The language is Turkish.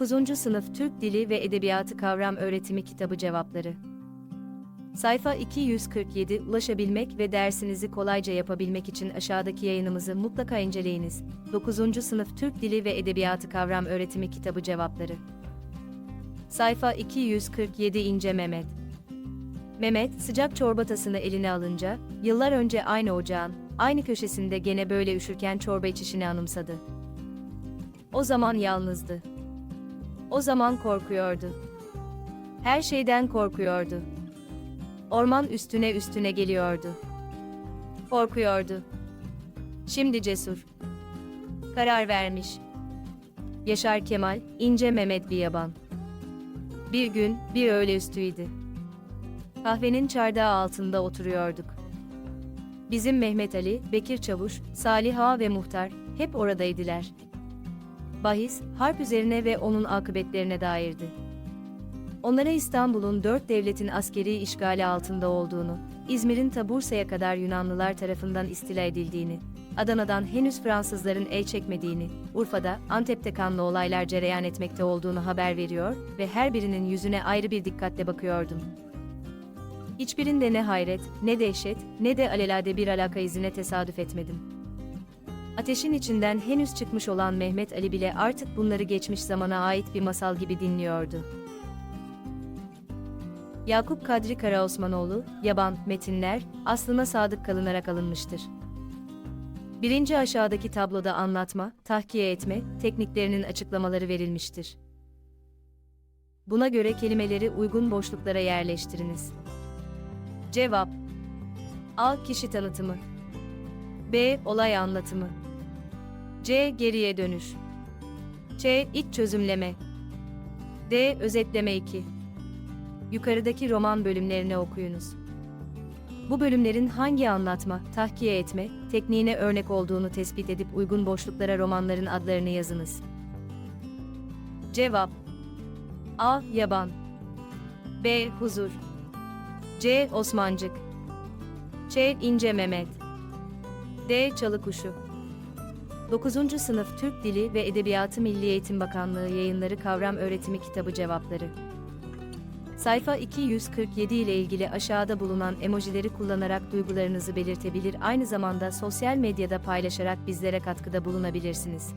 9. Sınıf Türk Dili ve Edebiyatı Kavram Öğretimi Kitabı Cevapları Sayfa 247 Ulaşabilmek ve dersinizi kolayca yapabilmek için aşağıdaki yayınımızı mutlaka inceleyiniz. 9. Sınıf Türk Dili ve Edebiyatı Kavram Öğretimi Kitabı Cevapları Sayfa 247 İnce Mehmet Mehmet, sıcak çorbatasını eline alınca, yıllar önce aynı ocağın, aynı köşesinde gene böyle üşürken çorba içişini anımsadı. O zaman yalnızdı. O zaman korkuyordu. Her şeyden korkuyordu. Orman üstüne üstüne geliyordu. Korkuyordu. Şimdi cesur. Karar vermiş. Yaşar Kemal, İnce Mehmet Biyaban. Bir gün, bir öğle üstüydü. Kahvenin çardağı altında oturuyorduk. Bizim Mehmet Ali, Bekir Çavuş, Salih Ağa ve Muhtar hep oradaydılar. Bahis, harp üzerine ve onun akıbetlerine dairdi. Onlara İstanbul'un dört devletin askeri işgali altında olduğunu, İzmir'in ta Bursa'ya kadar Yunanlılar tarafından istila edildiğini, Adana'dan henüz Fransızların el çekmediğini, Urfa'da, Antep'te kanlı olaylar cereyan etmekte olduğunu haber veriyor ve her birinin yüzüne ayrı bir dikkatle bakıyordum. Hiçbirinde ne hayret, ne dehşet, ne de alelade bir alaka izine tesadüf etmedim. Ateşin içinden henüz çıkmış olan Mehmet Ali bile artık bunları geçmiş zamana ait bir masal gibi dinliyordu. Yakup Kadri Karaosmanoğlu, Yaban, Metinler, aslına sadık kalınarak alınmıştır. Birinci aşağıdaki tabloda anlatma, tahkiye etme, tekniklerinin açıklamaları verilmiştir. Buna göre kelimeleri uygun boşluklara yerleştiriniz. Cevap A. Kişi tanıtımı B. Olay anlatımı C. Geriye dönüş C. İç çözümleme D. Özetleme 2 Yukarıdaki roman bölümlerini okuyunuz. Bu bölümlerin hangi anlatma, tahkiye etme, tekniğine örnek olduğunu tespit edip uygun boşluklara romanların adlarını yazınız. Cevap A. Yaban B. Huzur C. Osmancık Ç. İnce Mehmet D. Çalı Kuşu 9. Sınıf Türk Dili ve Edebiyatı Milli Eğitim Bakanlığı Yayınları Kavram Öğretimi Kitabı Cevapları Sayfa 247 ile ilgili aşağıda bulunan emojileri kullanarak duygularınızı belirtebilir aynı zamanda sosyal medyada paylaşarak bizlere katkıda bulunabilirsiniz.